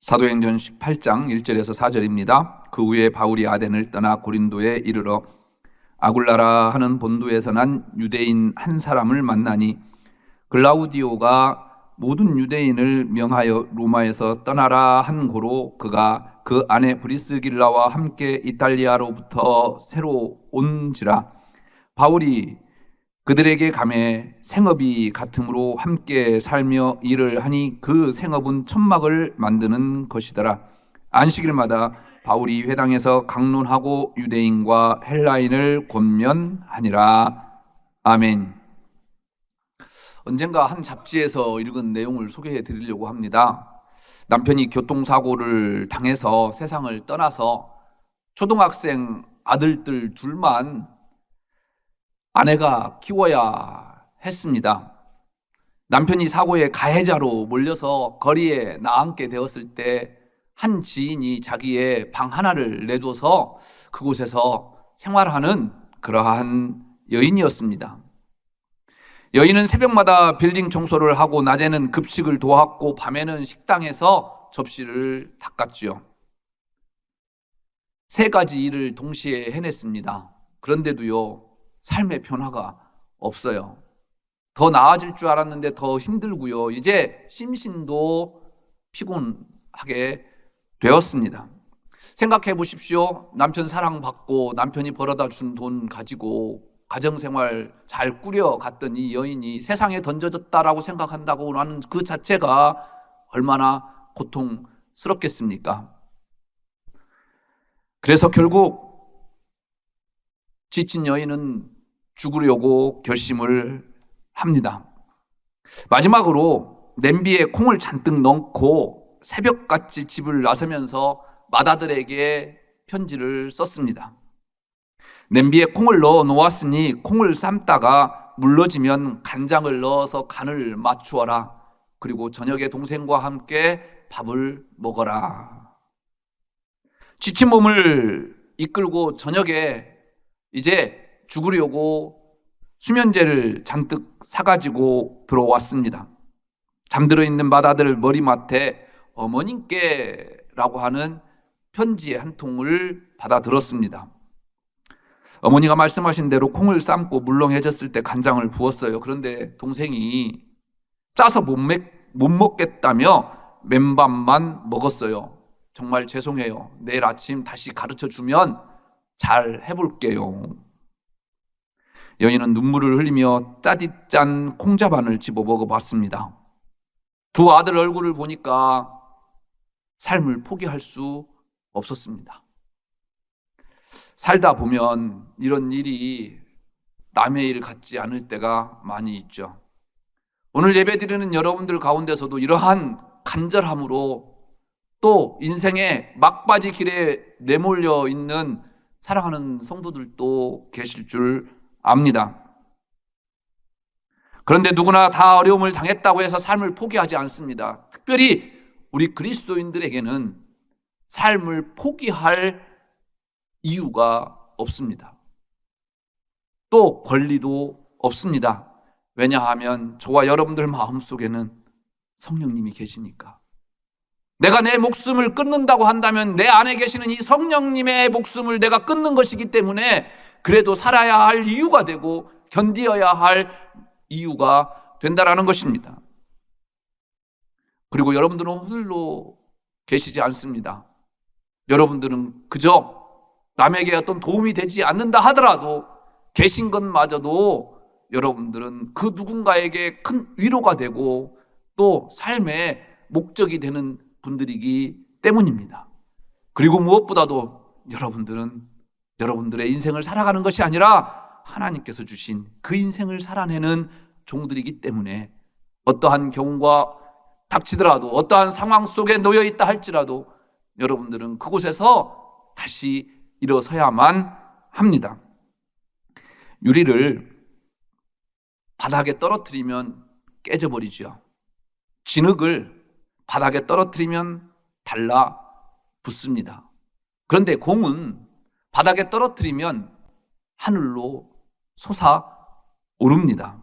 사도행전 18장 1절에서 4절입니다. 그 후에 바울이 아덴을 떠나 고린도에 이르러 아굴라라 하는 본도에서 난 유대인 한 사람을 만나니 글라우디오가 모든 유대인을 명하여 로마에서 떠나라 한 고로 그가 그 아내 브리스길라와 함께 이탈리아로부터 새로 온지라 바울이 그들에게 감해 생업이 같음으로 함께 살며 일을 하니 그 생업은 천막을 만드는 것이더라. 안식일마다 바울이 회당에서 강론하고 유대인과 헬라인을 권면하니라. 아멘. 언젠가 한 잡지에서 읽은 내용을 소개해 드리려고 합니다. 남편이 교통사고를 당해서 세상을 떠나서 초등학생 아들들 둘만 아내가 키워야 했습니다. 남편이 사고의 가해자로 몰려서 거리에 나앉게 되었을 때 한 지인이 자기의 방 하나를 내줘서 그곳에서 생활하는 그러한 여인이었습니다. 여인은 새벽마다 빌딩 청소를 하고 낮에는 급식을 도왔고 밤에는 식당에서 접시를 닦았지요. 세 가지 일을 동시에 해냈습니다. 그런데도요, 삶의 변화가 없어요. 더 나아질 줄 알았는데 더 힘들고요. 이제 심신도 피곤하게 되었습니다. 생각해 보십시오. 남편 사랑받고 남편이 벌어다 준 돈 가지고 가정생활 잘 꾸려 갔던 이 여인이 세상에 던져졌다라고 생각한다고 하는 그 자체가 얼마나 고통스럽겠습니까? 그래서 결국 지친 여인은 죽으려고 결심을 합니다. 마지막으로 냄비에 콩을 잔뜩 넣고 새벽같이 집을 나서면서 마다들에게 편지를 썼습니다. 냄비에 콩을 넣어 놓았으니 콩을 삶다가 물러지면 간장을 넣어서 간을 맞추어라. 그리고 저녁에 동생과 함께 밥을 먹어라. 지친 몸을 이끌고 저녁에 이제 죽으려고 수면제를 잔뜩 사가지고 들어왔습니다. 잠들어 있는 마다들 머리맡에 어머님께라고 하는 편지 한 통을 받아 들었습니다. 어머니가 말씀하신 대로 콩을 삶고 물렁해졌을 때 간장을 부었어요. 그런데 동생이 짜서 못, 먹, 못 먹겠다며 맨밥만 먹었어요. 정말 죄송해요. 내일 아침 다시 가르쳐 주면 잘 해볼게요. 여인은 눈물을 흘리며 짜디짠 콩자반을 집어 먹어봤습니다. 두 아들 얼굴을 보니까 삶을 포기할 수 없었습니다. 살다 보면 이런 일이 남의 일 같지 않을 때가 많이 있죠. 오늘 예배 드리는 여러분들 가운데서도 이러한 간절함으로 또 인생의 막바지 길에 내몰려 있는 사랑하는 성도들도 계실 줄 압니다. 그런데 누구나 다 어려움을 당했다고 해서 삶을 포기하지 않습니다. 특별히 우리 그리스도인들에게는 삶을 포기할 이유가 없습니다. 또 권리도 없습니다. 왜냐하면 저와 여러분들 마음속에는 성령님이 계시니까. 내가 내 목숨을 끊는다고 한다면 내 안에 계시는 이 성령님의 목숨을 내가 끊는 것이기 때문에 그래도 살아야 할 이유가 되고 견디어야 할 이유가 된다라는 것입니다. 그리고 여러분들은 홀로 계시지 않습니다. 여러분들은 그저 남에게 어떤 도움이 되지 않는다 하더라도 계신 것마저도 여러분들은 그 누군가에게 큰 위로가 되고 또 삶의 목적이 되는 분들이기 때문입니다. 그리고 무엇보다도 여러분들은 여러분들의 인생을 살아가는 것이 아니라 하나님께서 주신 그 인생을 살아내는 종들이기 때문에 어떠한 경우가 닥치더라도 어떠한 상황 속에 놓여 있다 할지라도 여러분들은 그곳에서 다시 일어서야만 합니다. 유리를 바닥에 떨어뜨리면 깨져버리죠. 진흙을 바닥에 떨어뜨리면 달라 붙습니다. 그런데 공은 바닥에 떨어뜨리면 하늘로 솟아 오릅니다.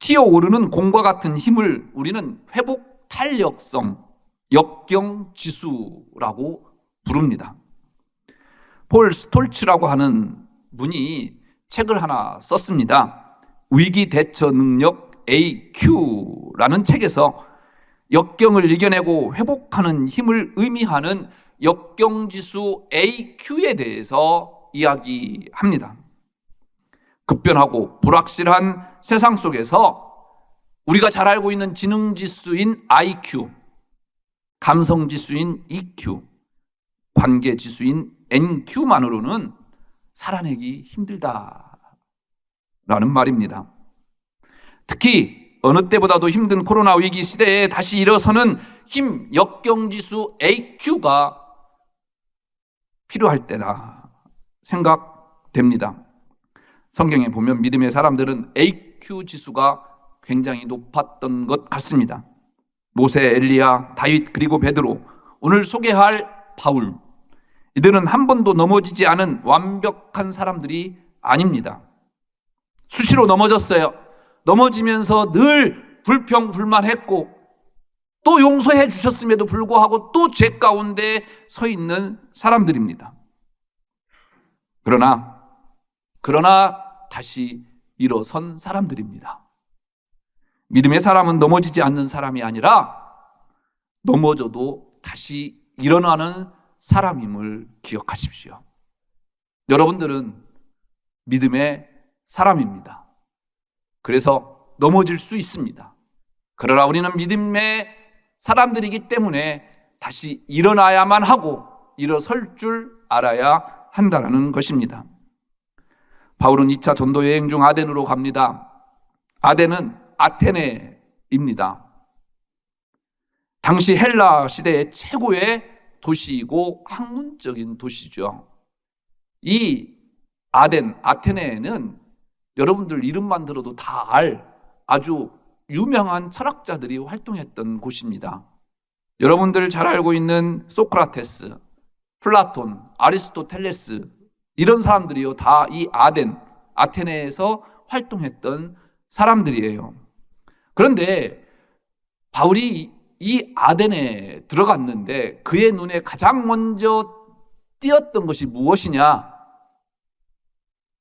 튀어 오르는 공과 같은 힘을 우리는 회복 탄력성, 역경 지수라고 부릅니다. 폴 스톨츠라고 하는 분이 책을 하나 썼습니다. 위기 대처 능력 AQ라는 책에서 역경을 이겨내고 회복하는 힘을 의미하는 역경지수 AQ에 대해서 이야기합니다. 급변하고 불확실한 세상 속에서 우리가 잘 알고 있는 지능지수인 IQ, 감성지수인 EQ, 관계지수인 NQ만으로는 살아내기 힘들다라는 말입니다. 특히 어느 때보다도 힘든 코로나 위기 시대에 다시 일어서는 힘 역경지수 AQ가 필요할 때다 생각됩니다. 성경에 보면 믿음의 사람들은 AQ 지수가 굉장히 높았던 것 같습니다. 모세, 엘리야, 다윗 그리고 베드로 오늘 소개할 바울 이들은 한 번도 넘어지지 않은 완벽한 사람들이 아닙니다. 수시로 넘어졌어요. 넘어지면서 늘 불평불만했고 또 용서해 주셨음에도 불구하고 또 죄 가운데 서 있는 사람들입니다. 그러나 그러나 다시 일어선 사람들입니다. 믿음의 사람은 넘어지지 않는 사람이 아니라 넘어져도 다시 일어나는 사람임을 기억하십시오. 여러분들은 믿음의 사람입니다. 그래서 넘어질 수 있습니다. 그러나 우리는 믿음의 사람들이기 때문에 다시 일어나야만 하고 일어설 줄 알아야 한다는 것입니다. 바울은 2차 전도 여행 중 아덴으로 갑니다. 아덴은 아테네입니다. 당시 헬라 시대의 최고의 도시이고 학문적인 도시죠. 이 아덴, 아테네는 여러분들 이름만 들어도 다 알 아주 유명한 철학자들이 활동했던 곳입니다. 여러분들 잘 알고 있는 소크라테스, 플라톤, 아리스토텔레스 이런 사람들이요 다 이 아덴, 아테네에서 활동했던 사람들이에요. 그런데 바울이 이 아덴에 들어갔는데 그의 눈에 가장 먼저 띄었던 것이 무엇이냐?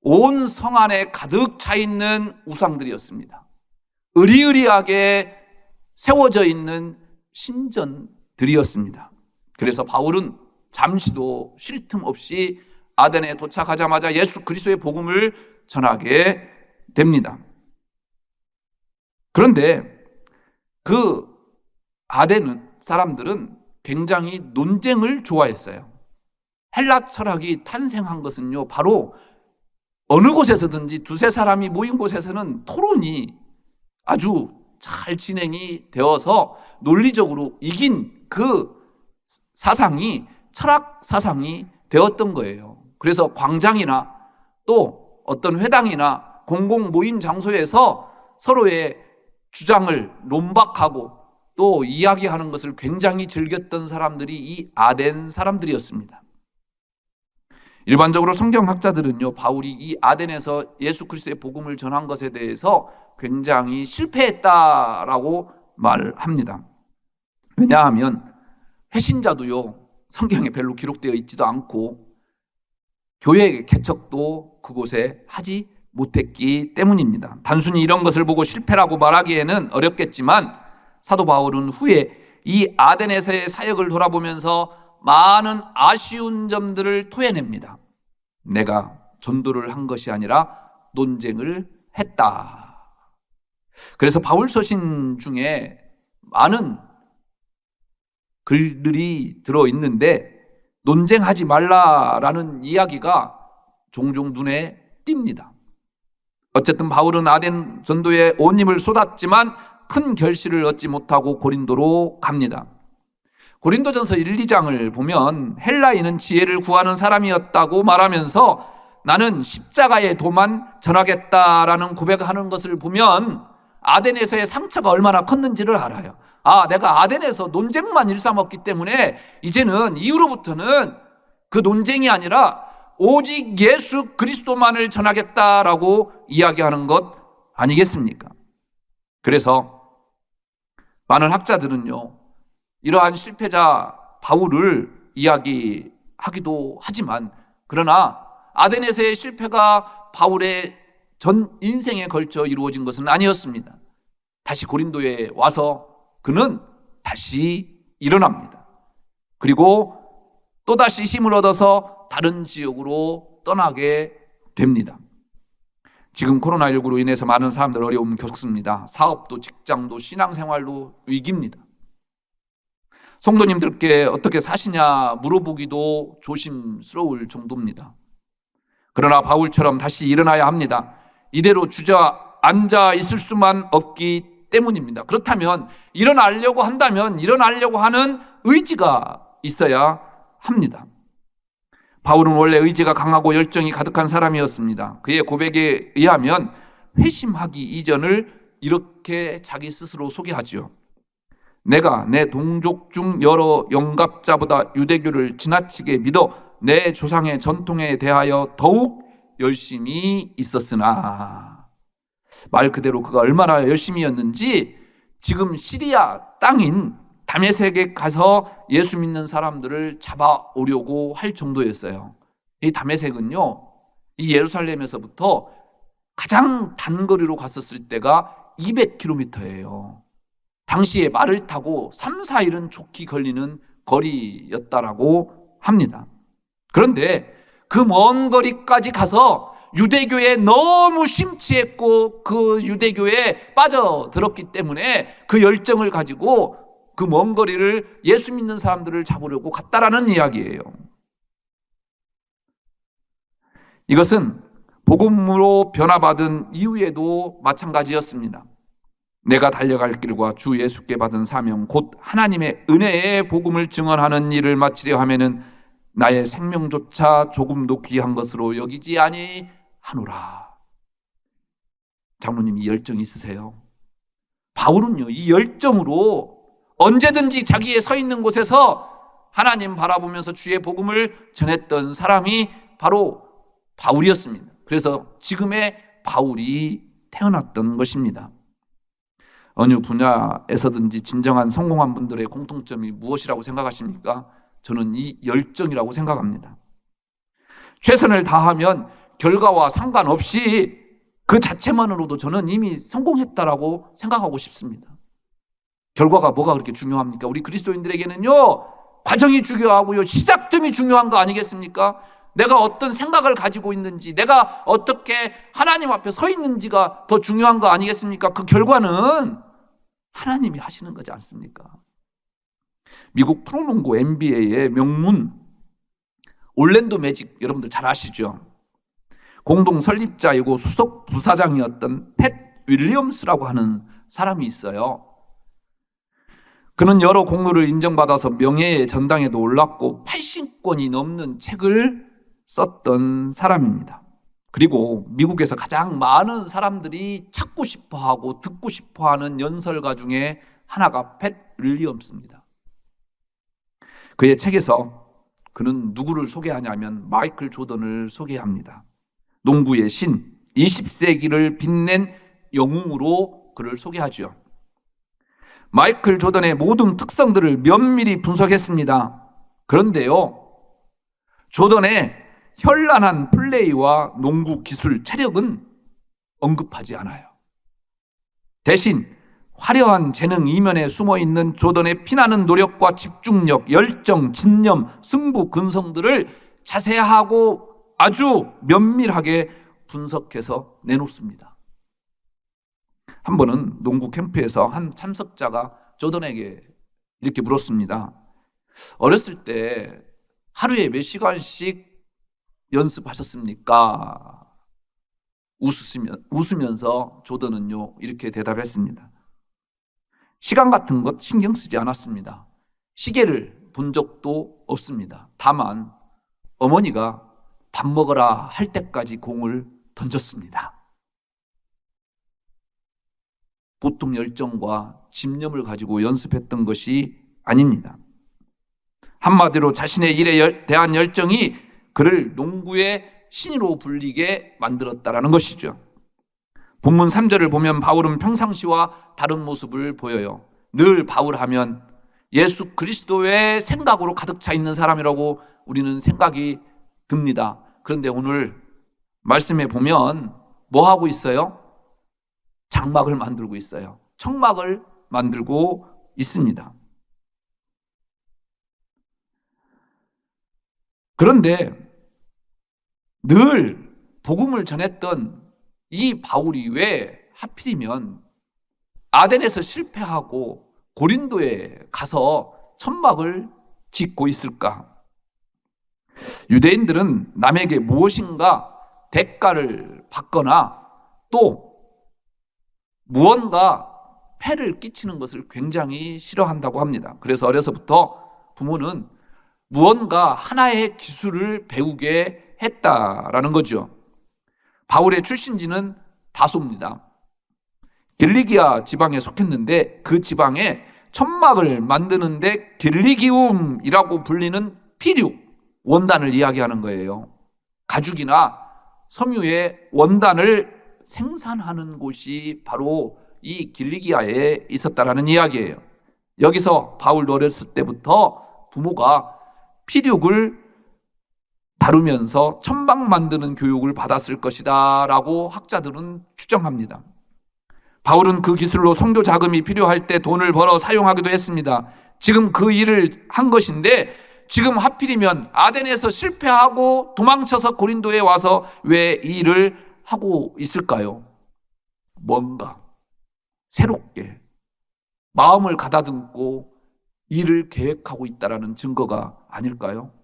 온 성 안에 가득 차 있는 우상들이었습니다. 의리의리하게 세워져 있는 신전들이었습니다. 그래서 바울은 잠시도 쉴 틈 없이 아덴에 도착하자마자 예수 그리스도의 복음을 전하게 됩니다. 그런데 그 아덴 사람들은 굉장히 논쟁을 좋아했어요. 헬라 철학이 탄생한 것은요, 바로 어느 곳에서든지 두세 사람이 모인 곳에서는 토론이 아주 잘 진행이 되어서 논리적으로 이긴 그 사상이 철학 사상이 되었던 거예요. 그래서 광장이나 또 어떤 회당이나 공공 모임 장소에서 서로의 주장을 논박하고 또 이야기하는 것을 굉장히 즐겼던 사람들이 이 아덴 사람들이었습니다. 일반적으로 성경학자들은요, 바울이 이 아덴에서 예수 그리스도의 복음을 전한 것에 대해서 굉장히 실패했다라고 말합니다. 왜냐하면 회신자도요, 성경에 별로 기록되어 있지도 않고 교회 개척도 그곳에 하지 못했기 때문입니다. 단순히 이런 것을 보고 실패라고 말하기에는 어렵겠지만 사도 바울은 후에 이 아덴에서의 사역을 돌아보면서 많은 아쉬운 점들을 토해냅니다. 내가 전도를 한 것이 아니라 논쟁을 했다. 그래서 바울 서신 중에 많은 글들이 들어 있는데 논쟁하지 말라라는 이야기가 종종 눈에 띕니다. 어쨌든 바울은 아덴 전도에 온 힘을 쏟았지만 큰 결실을 얻지 못하고 고린도로 갑니다. 고린도전서 1, 2장을 보면 헬라인은 지혜를 구하는 사람이었다고 말하면서 나는 십자가의 도만 전하겠다라는 고백하는 것을 보면 아덴에서의 상처가 얼마나 컸는지를 알아요. 아, 내가 아덴에서 논쟁만 일삼았기 때문에 이제는 이후로부터는 그 논쟁이 아니라 오직 예수 그리스도만을 전하겠다라고 이야기하는 것 아니겠습니까? 그래서 많은 학자들은요, 이러한 실패자 바울을 이야기하기도 하지만, 그러나 아데네스의 실패가 바울의 전 인생에 걸쳐 이루어진 것은 아니었습니다. 다시 고린도에 와서 그는 다시 일어납니다. 그리고 또다시 힘을 얻어서 다른 지역으로 떠나게 됩니다. 지금 코로나19로 인해서 많은 사람들 어려움 겪습니다. 사업도 직장도 신앙생활도 위기입니다. 성도님들께 어떻게 사시냐 물어보기도 조심스러울 정도입니다. 그러나 바울처럼 다시 일어나야 합니다. 이대로 주저앉아 있을 수만 없기 때문입니다. 그렇다면 일어나려고 한다면 일어나려고 하는 의지가 있어야 합니다. 바울은 원래 의지가 강하고 열정이 가득한 사람이었습니다. 그의 고백에 의하면 회심하기 이전을 이렇게 자기 스스로 소개하지요. 내가 내 동족 중 여러 영갑자보다 유대교를 지나치게 믿어 내 조상의 전통에 대하여 더욱 열심히 있었으나 말 그대로 그가 얼마나 열심히였는지 지금 시리아 땅인 다메섹에 가서 예수 믿는 사람들을 잡아오려고 할 정도였어요. 이 다메섹은요, 이 예루살렘에서부터 가장 단거리로 갔었을 때가 200km예요. 당시에 말을 타고 3, 4일은 좋게 걸리는 거리였다라고 합니다. 그런데 그 먼 거리까지 가서 유대교에 너무 심취했고 그 유대교에 빠져들었기 때문에 그 열정을 가지고 그 먼 거리를 예수 믿는 사람들을 잡으려고 갔다라는 이야기예요. 이것은 복음으로 변화받은 이후에도 마찬가지였습니다. 내가 달려갈 길과 주 예수께 받은 사명 곧 하나님의 은혜의 복음을 증언하는 일을 마치려 하면은 나의 생명조차 조금도 귀한 것으로 여기지 아니하노라. 장로님 이 열정 있으세요? 바울은요 이 열정으로 언제든지 자기의 서 있는 곳에서 하나님 바라보면서 주의 복음을 전했던 사람이 바로 바울이었습니다. 그래서 지금의 바울이 태어났던 것입니다. 어느 분야에서든지 진정한 성공한 분들의 공통점이 무엇이라고 생각하십니까? 저는 이 열정이라고 생각합니다. 최선을 다하면 결과와 상관없이 그 자체만으로도 저는 이미 성공했다라고 생각하고 싶습니다. 결과가 뭐가 그렇게 중요합니까? 우리 그리스도인들에게는요, 과정이 중요하고요, 시작점이 중요한 거 아니겠습니까? 내가 어떤 생각을 가지고 있는지, 내가 어떻게 하나님 앞에 서 있는지가 더 중요한 거 아니겠습니까? 그 결과는 하나님이 하시는 거지 않습니까? 미국 프로농구 NBA의 명문 올랜도 매직 여러분들 잘 아시죠? 공동 설립자이고 수석 부사장이었던 팻 윌리엄스라고 하는 사람이 있어요. 그는 여러 공로를 인정받아서 명예의 전당에도 올랐고 80권이 넘는 책을 썼던 사람입니다. 그리고 미국에서 가장 많은 사람들이 찾고 싶어 하고 듣고 싶어 하는 연설가 중에 하나가 팻 윌리엄스입니다. 그의 책에서 그는 누구를 소개하냐면 마이클 조던을 소개합니다. 농구의 신, 20세기를 빛낸 영웅으로 그를 소개하죠. 마이클 조던의 모든 특성들을 면밀히 분석했습니다. 그런데요, 조던의 현란한 플레이와 농구 기술, 체력은 언급하지 않아요. 대신 화려한 재능 이면에 숨어 있는 조던의 피나는 노력과 집중력, 열정, 진념, 승부, 근성들을 자세하고 아주 면밀하게 분석해서 내놓습니다. 한 번은 농구 캠프에서 한 참석자가 조던에게 이렇게 물었습니다. 어렸을 때 하루에 몇 시간씩 연습하셨습니까? 웃으시면, 웃으면서 조던은요, 이렇게 대답했습니다. 시간 같은 것 신경 쓰지 않았습니다. 시계를 본 적도 없습니다. 다만, 어머니가 밥 먹어라 할 때까지 공을 던졌습니다. 보통 열정과 집념을 가지고 연습했던 것이 아닙니다. 한마디로 자신의 일에 대한 열정이 그를 농구의 신으로 불리게 만들었다라는 것이죠. 본문 3절을 보면 바울은 평상시와 다른 모습을 보여요. 늘 바울하면 예수 그리스도의 생각으로 가득 차 있는 사람이라고 우리는 생각이 듭니다. 그런데 오늘 말씀에 보면 뭐 하고 있어요? 장막을 만들고 있어요. 청막을 만들고 있습니다. 그런데 늘 복음을 전했던 이 바울이 왜 하필이면 아덴에서 실패하고 고린도에 가서 천막을 짓고 있을까? 유대인들은 남에게 무엇인가 대가를 받거나 또 무언가 폐를 끼치는 것을 굉장히 싫어한다고 합니다. 그래서 어려서부터 부모는 무언가 하나의 기술을 배우게 했다라는 거죠. 바울의 출신지는 다소입니다. 길리기아 지방에 속했는데 그 지방에 천막을 만드는데 길리기움이라고 불리는 피류 원단을 이야기하는 거예요. 가죽이나 섬유의 원단을 생산하는 곳이 바로 이 길리기아에 있었다라는 이야기예요. 여기서 바울도 어렸을 때부터 부모가 피륙을 다루면서 천막 만드는 교육을 받았을 것이다 라고 학자들은 추정합니다. 바울은 그 기술로 성교 자금이 필요할 때 돈을 벌어 사용하기도 했습니다. 지금 그 일을 한 것인데 지금 하필이면 아덴에서 실패하고 도망쳐서 고린도에 와서 왜이 일을 하고 있을까요? 뭔가 새롭게 마음을 가다듬고 일을 계획하고 있다라는 증거가 아닐까요?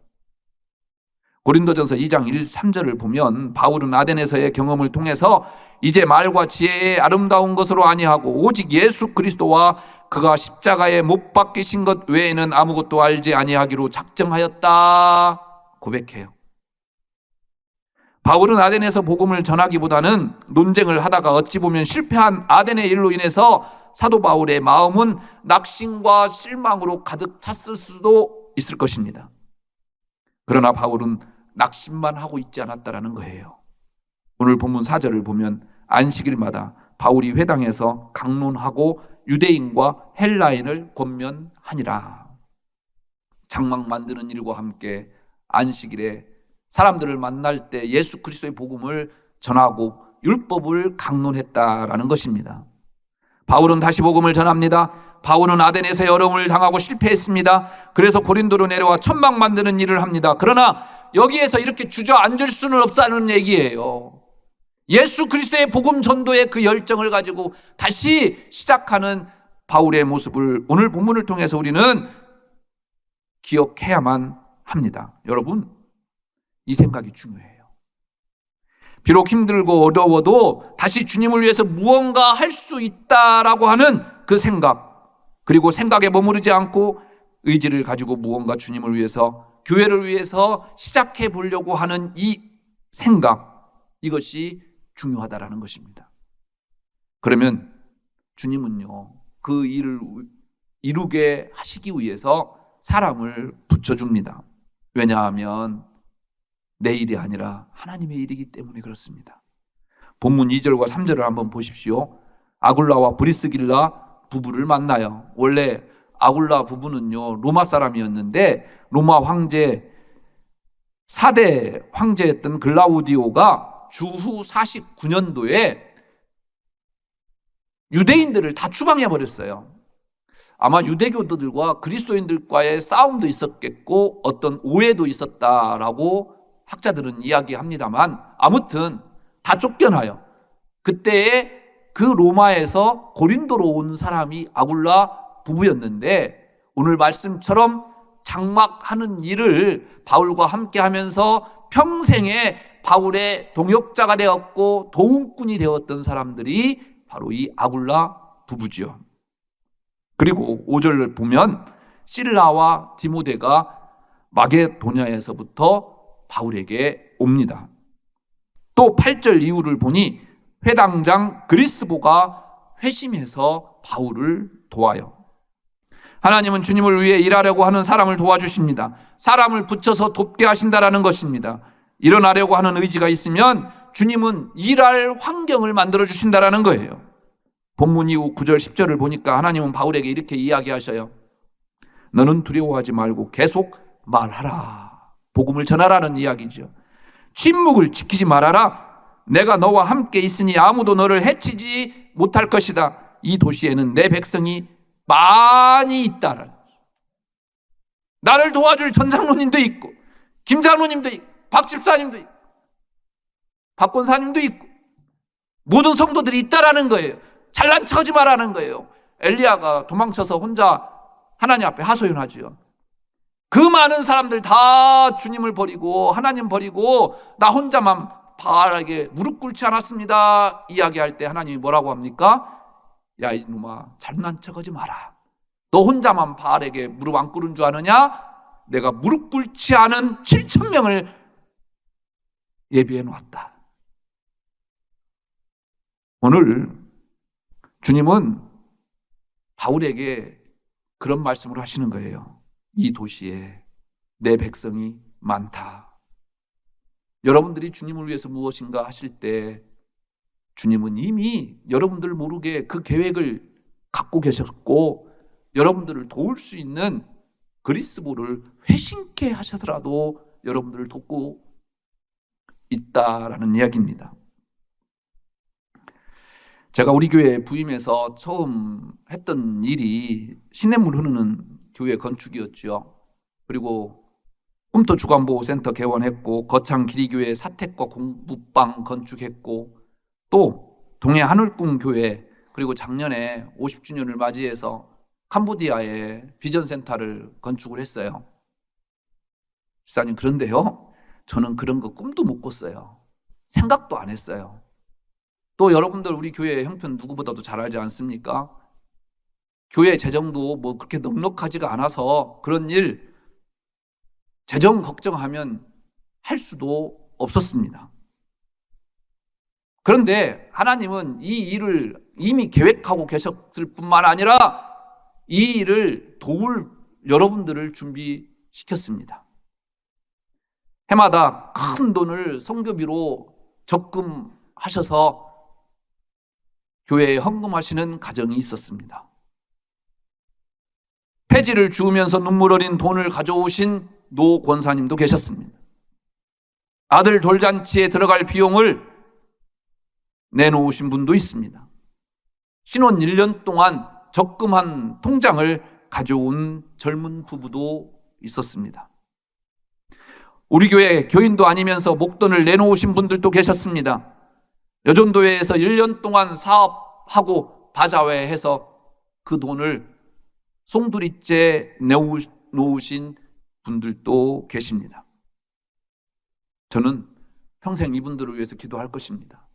고린도전서 2장 1, 3절을 보면 바울은 아덴에서의 경험을 통해서 이제 말과 지혜의 아름다운 것으로 아니하고 오직 예수 그리스도와 그가 십자가에 못 박히신 것 외에는 아무것도 알지 아니하기로 작정하였다 고백해요. 바울은 아덴에서 복음을 전하기보다는 논쟁을 하다가 어찌 보면 실패한 아덴의 일로 인해서 사도 바울의 마음은 낙심과 실망으로 가득 찼을 수도 있을 것입니다. 그러나 바울은 낙심만 하고 있지 않았다라는 거예요. 오늘 본문 4절을 보면 안식일마다 바울이 회당에서 강론하고 유대인과 헬라인을 권면하니라. 장막 만드는 일과 함께 안식일에 사람들을 만날 때 예수 그리스도의 복음을 전하고 율법을 강론했다라는 것입니다. 바울은 다시 복음을 전합니다. 바울은 아덴에서 여름을 당하고 실패했습니다. 그래서 고린도로 내려와 천막 만드는 일을 합니다. 그러나 여기에서 이렇게 주저앉을 수는 없다는 얘기예요. 예수 그리스도의 복음 전도의 그 열정을 가지고 다시 시작하는 바울의 모습을 오늘 본문을 통해서 우리는 기억해야만 합니다. 여러분, 이 생각이 중요해요. 비록 힘들고 어려워도 다시 주님을 위해서 무언가 할 수 있다라고 하는 그 생각, 그리고 생각에 머무르지 않고 의지를 가지고 무언가 주님을 위해서, 교회를 위해서 시작해 보려고 하는 이 생각, 이것이 중요하다라는 것입니다. 그러면 주님은요, 그 일을 이루게 하시기 위해서 사람을 붙여줍니다. 왜냐하면 내 일이 아니라 하나님의 일이기 때문에 그렇습니다. 본문 2절과 3절을 한번 보십시오. 아굴라와 브리스길라 부부를 만나요. 원래 아굴라 부부는요, 로마 사람이었는데, 로마 황제, 4대 황제였던 글라우디오가 주후 49년도에 유대인들을 다 추방해 버렸어요. 아마 유대교도들과 그리스도인들과의 싸움도 있었겠고 어떤 오해도 있었다라고 학자들은 이야기합니다만 아무튼 다 쫓겨나요. 그때에 그 로마에서 고린도로 온 사람이 아굴라 부부였는데 오늘 말씀처럼 장막하는 일을 바울과 함께 하면서 평생에 바울의 동역자가 되었고 도움꾼이 되었던 사람들이 바로 이 아굴라 부부지요. 그리고 5절을 보면 실라와 디모데가 마게도냐에서부터 바울에게 옵니다. 또 8절 이후를 보니 회당장 그리스보가 회심해서 바울을 도와요. 하나님은 주님을 위해 일하려고 하는 사람을 도와주십니다. 사람을 붙여서 돕게 하신다라는 것입니다. 일어나려고 하는 의지가 있으면 주님은 일할 환경을 만들어 주신다라는 거예요. 본문 이후 9절 10절을 보니까 하나님은 바울에게 이렇게 이야기하셔요. 너는 두려워하지 말고 계속 말하라. 복음을 전하라는 이야기죠. 침묵을 지키지 말아라. 내가 너와 함께 있으니 아무도 너를 해치지 못할 것이다. 이 도시에는 내 백성이 많이 있다라. 나를 도와줄 전장로님도 있고, 김장로님도 있고, 박 집사님도 있고, 박 권사님도 있고, 모든 성도들이 있다라는 거예요. 잘난 척하지 말라는 거예요. 엘리야가 도망쳐서 혼자 하나님 앞에 하소연하지요. 그 많은 사람들 다 주님을 버리고 하나님 버리고 나 혼자만 바알에게 무릎 꿇지 않았습니다. 이야기할 때 하나님이 뭐라고 합니까? 야 이놈아 잘난 척하지 마라. 너 혼자만 바알에게 무릎 안 꿇은 줄 아느냐? 내가 무릎 꿇지 않은 7천 명을 예비해 놓았다. 오늘 주님은 바울에게 그런 말씀을 하시는 거예요. 이 도시에 내 백성이 많다. 여러분들이 주님을 위해서 무엇인가 하실 때 주님은 이미 여러분들 모르게 그 계획을 갖고 계셨고 여러분들을 도울 수 있는 그리스도를 회심케 하시더라도 여러분들을 돕고 있다라는 이야기입니다. 제가 우리 교회 부임해서 처음 했던 일이 시냇물 흐르는 교회 건축이었죠. 그리고 꿈터 주간보호센터 개원했고 거창 기리교회 사택과 공부방 건축했고 또 동해 하늘꿈 교회 그리고 작년에 50주년을 맞이해서 캄보디아에 비전 센터를 건축을 했어요. 지사님 그런데요. 저는 그런 거 꿈도 못 꿨어요. 생각도 안 했어요. 또 여러분들 우리 교회 형편 누구보다도 잘 알지 않습니까? 교회 재정도 뭐 그렇게 넉넉하지가 않아서 그런 일 재정 걱정하면 할 수도 없었습니다. 그런데 하나님은 이 일을 이미 계획하고 계셨을 뿐만 아니라 이 일을 도울 여러분들을 준비시켰습니다. 해마다 큰 돈을 성교비로 적금하셔서 교회에 헌금하시는 가정이 있었습니다. 폐지를 주우면서 눈물 어린 돈을 가져오신 노 권사님도 계셨습니다. 아들 돌잔치에 들어갈 비용을 내놓으신 분도 있습니다. 신혼 1년 동안 적금한 통장을 가져온 젊은 부부도 있었습니다. 우리 교회 교인도 아니면서 목돈을 내놓으신 분들도 계셨습니다. 여전도회에서 1년 동안 사업하고 바자회해서 그 돈을 송두리째 놓으신 분들도 계십니다. 저는 평생 이분들을 위해서 기도할 것입니다.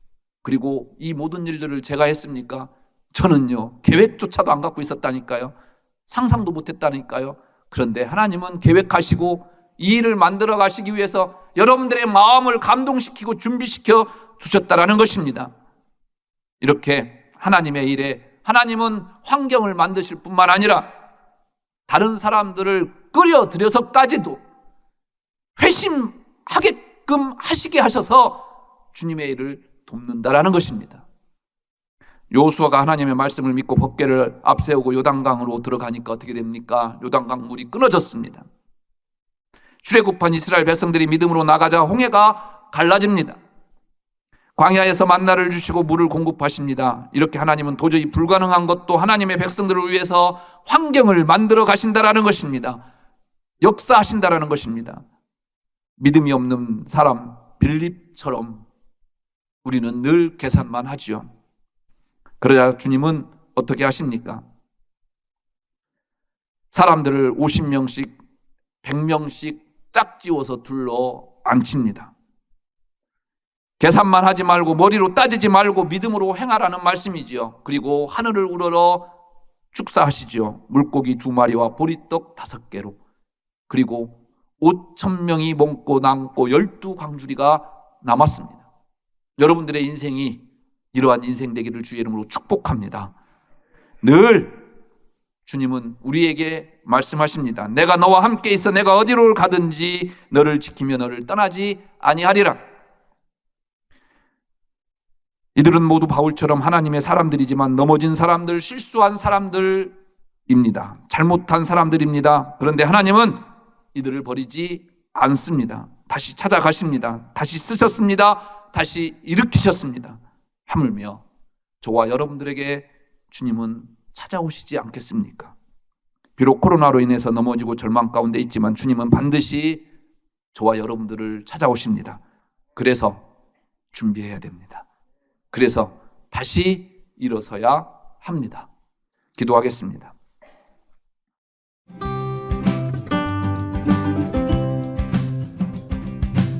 그리고 이 모든 일들을 제가 했습니까? 저는요, 계획조차도 안 갖고 있었다니까요. 상상도 못 했다니까요. 그런데 하나님은 계획하시고 이 일을 만들어 가시기 위해서 여러분들의 마음을 감동시키고 준비시켜 주셨다라는 것입니다. 이렇게 하나님의 일에 하나님은 환경을 만드실 뿐만 아니라 다른 사람들을 끌어들여서까지도 회심하게끔 하시게 하셔서 주님의 일을 돕는다라는 것입니다. 요수아가 하나님의 말씀을 믿고 법궤를 앞세우고 요단강으로 들어가니까 어떻게 됩니까? 요단강 물이 끊어졌습니다. 출애굽한 이스라엘 백성들이 믿음으로 나가자 홍해가 갈라집니다. 광야에서 만나를 주시고 물을 공급하십니다. 이렇게 하나님은 도저히 불가능한 것도 하나님의 백성들을 위해서 환경을 만들어 가신다라는 것입니다. 역사하신다라는 것입니다. 믿음이 없는 사람 빌립처럼 우리는 늘 계산만 하지요. 그러자 주님은 어떻게 하십니까? 사람들을 50명씩, 100명씩 짝지워서 둘러 앉힙니다. 계산만 하지 말고 머리로 따지지 말고 믿음으로 행하라는 말씀이지요. 그리고 하늘을 우러러 축사하시지요. 물고기 두 마리와 보리떡 다섯 개로. 그리고 5천 명이 먹고 남고 열두 광주리가 남았습니다. 여러분들의 인생이 이러한 인생 되기를 주의 이름으로 축복합니다. 늘 주님은 우리에게 말씀하십니다. 내가 너와 함께 있어 내가 어디로 가든지 너를 지키며 너를 떠나지 아니하리라. 이들은 모두 바울처럼 하나님의 사람들이지만 넘어진 사람들, 실수한 사람들입니다. 잘못한 사람들입니다. 그런데 하나님은 이들을 버리지 않습니다. 다시 찾아가십니다. 다시 쓰셨습니다. 다시 일으키셨습니다. 하물며 저와 여러분들에게 주님은 찾아오시지 않겠습니까? 비록 코로나로 인해서 넘어지고 절망 가운데 있지만 주님은 반드시 저와 여러분들을 찾아오십니다. 그래서 준비해야 됩니다. 그래서 다시 일어서야 합니다. 기도하겠습니다.